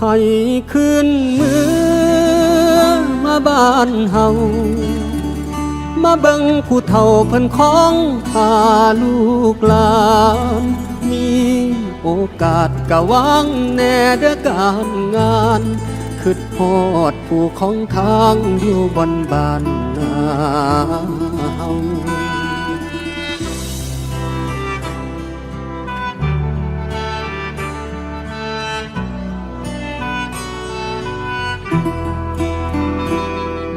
ให้คืนเมือมาบ้านเฮามาเบิ่งผู้เฒ่าเพิ่นของพาลูกหลานมีโอกาสกะวางแน่เด้อการงานคิดฮอดผู้ของทางอยู่บนบ้านนา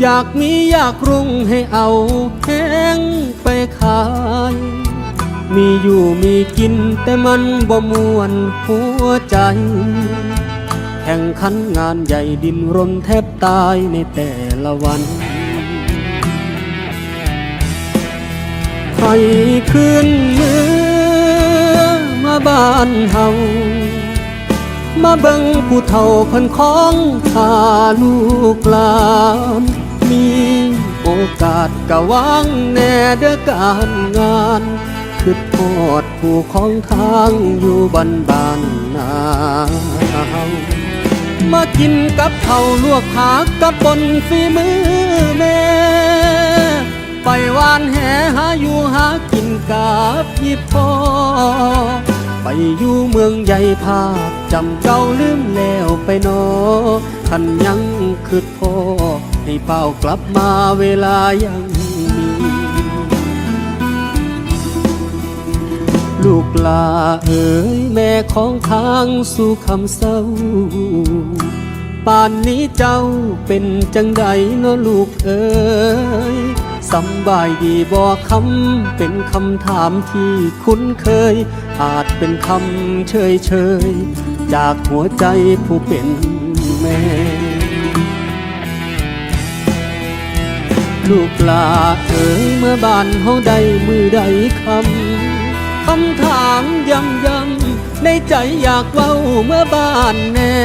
อยากมีอยากรุ่งให้เอาแพงไปขาย มีอยู่มีกินแต่มันบ่มวนหัวใจ แข่งขันงานใหญ่ดินรนแทบตายในแต่ละวันให้คืนเมือมาบ้านเฮามาเบิ่งผู้เฒ่าเพิ่นของพาลูกหลาน มีโอกาสกะวางแน่เด้อการงานคือโทษผู้ของทางอยู่บ้านบานนามากินกับข้าลวกผักกับบนฝีมือแม่ ไปวานแหหาอยู่หากินกับพี่พ่อไปอยู่เมืองใหญ่ภาพจำเก่าลืมแล้วไปนอขันยังคือพ่อ ให้เป้ากลับมาเวลายังมีลูกลาเอ๋ยแม่ของทางสู่คำเศร้า ป่านนี้เจ้าเป็นจังใดเนาะลูกเอ๋ยสำบายดีบ่คำเป็นคำถามที่คุ้นเคย อาจเป็นคำเฉยเฉยจากหัวใจผู้เป็นแม่ ลูกปลาเอ๋ยเมื่อบ้านเฮาใดมือใดคำคำถามย้ำย้ำในใจอยากเว้าเมื่อบ้านแน่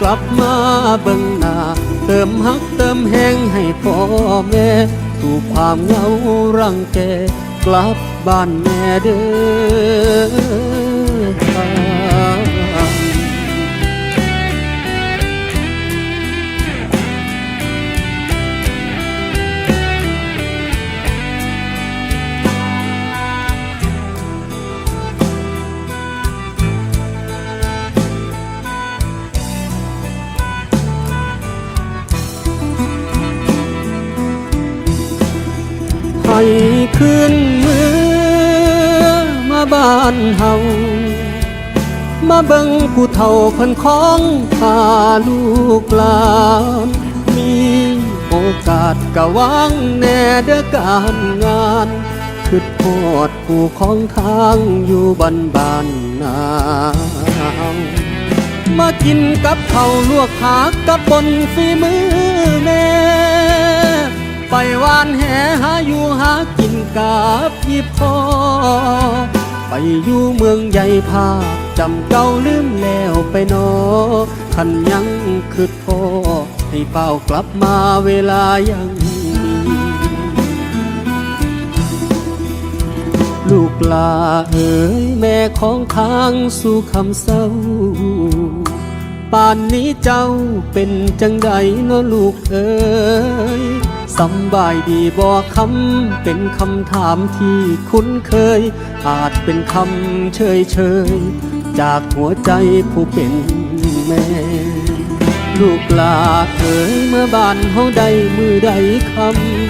กลับมาเบิ่งหน้า เติมฮักเติมแห้งให้พ่อแม่ถูกความเหงารังแก กลับบ้านแม่เด้อ ให้คืนเมือมาบ้านเฮามาเบิ่งผู้เฒ่าเพิ่นของพาลูกหลานมีโอกาสกะวางแน่เด้อการงานคือโทษผู้ของทางอยู่บ้านบ้านนามากินกับข้าลวกผักกับบนฝีมือแม่ ไปหวานแหหาอยู่หากินกับพี่พ่อ ไปอยู่เมืองใหญ่ภาพจำเก่าลืมแล้วไปนอขันยังคือพ่อ ให้เป้ากลับมาเวลายังมีลูกลาเอ๋ยแม่ของทางสู่คำเศร้า ป่านนี้เจ้าเป็นจังใดเนาะลูกเอ๋ยสำบายดีบ่คำเป็นคำถามที่คุ้นเคย อาจเป็นคำเฉยเฉยจากหัวใจผู้เป็นแม่ ลูกลาเอ๋ยเมื่อบ้านเฮาใดมือใดค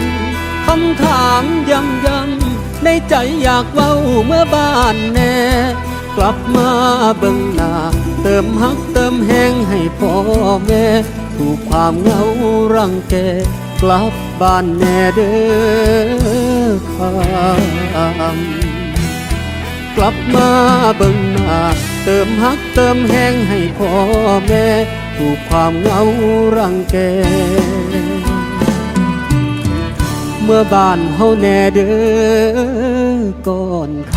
ำคำถามย้ำย้ำในใจอยากเว้าเมื่อบ้านแน่ กลับมาเบิ่งหน้าเติมฮักเติมแห้งให้พ่อแม่ ถูกความเหงารังแก กลับบ้านแน่เด้อครับกลับมาเบิ่งหน้าเติมฮักเติมแห้งให้พ่อแม่ ถูกความเหงารังแกเมื่อบ้านเฮาแน่เด้อก่อนค